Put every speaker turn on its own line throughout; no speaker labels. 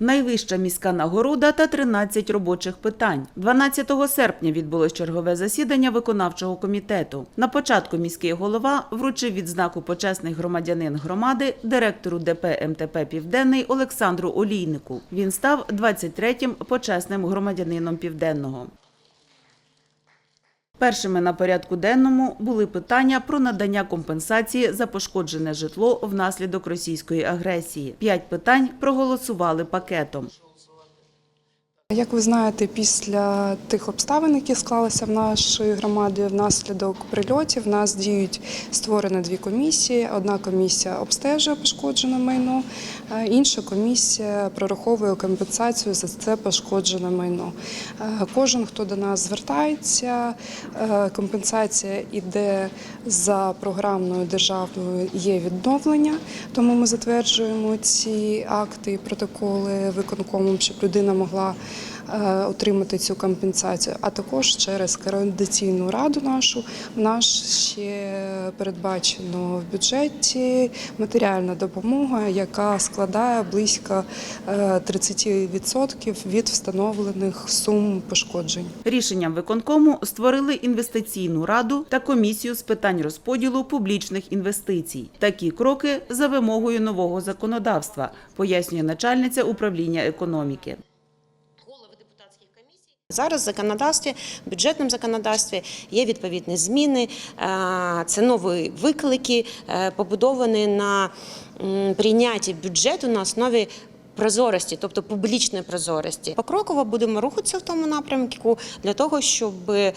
найвища міська нагорода та 13 робочих питань. 12 серпня відбулось чергове засідання виконавчого комітету. На початку міський голова вручив відзнаку почесний громадянин громади директору ДП МТП Південний Олександру Олійнику. Він став 23-м почесним громадянином Південного. Першими на порядку денному були питання про надання компенсації за пошкоджене житло внаслідок російської агресії. П'ять питань проголосували пакетом.
Як ви знаєте, після тих обставин, які склалися в нашій громаді внаслідок прильотів, в нас діють створені дві комісії. Одна комісія обстежує пошкоджене майно, е, інша комісія прораховує компенсацію за це пошкоджене майно. Е, Кожен, хто до нас звертається, е, компенсація йде за програмною державною є відновлення, тому ми затверджуємо ці акти і протоколи виконкомом, щоб людина могла отримати цю компенсацію. А також через координаційну раду нашу в нас ще передбачено в бюджеті матеріальна допомога, яка складає близько е, 30% від встановлених сум пошкоджень.
Рішенням виконкому створили інвестиційну раду та комісію з питань розподілу публічних інвестицій. Такі кроки за вимогою нового законодавства, пояснює начальниця управління економіки.
Зараз в законодавстві, в бюджетному законодавстві є відповідні зміни. Е, Це нові виклики, е, побудовані на прийнятті бюджету на основі. Прозорості, тобто публічної прозорості, покроково будемо рухатися в тому напрямку для того, щоб е,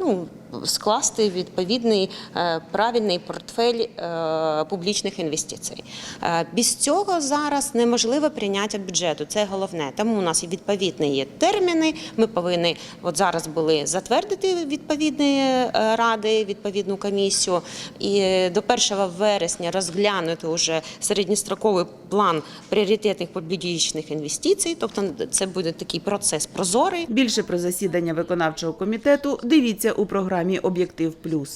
ну, скласти відповідний е, правильний портфель е, публічних інвестицій. Е, Без цього зараз неможливе прийняття бюджету. Це головне. Тому у нас і відповідні є терміни. Ми повинні от зараз були затвердити відповідні ради, відповідну комісію, і до 1 вересня розглянути вже середньостроковий план пріоритетних публічних інвестицій. Тобто, це буде такий процес прозорий.
Більше про засідання виконавчого комітету дивіться у програмі Об'єктив Плюс.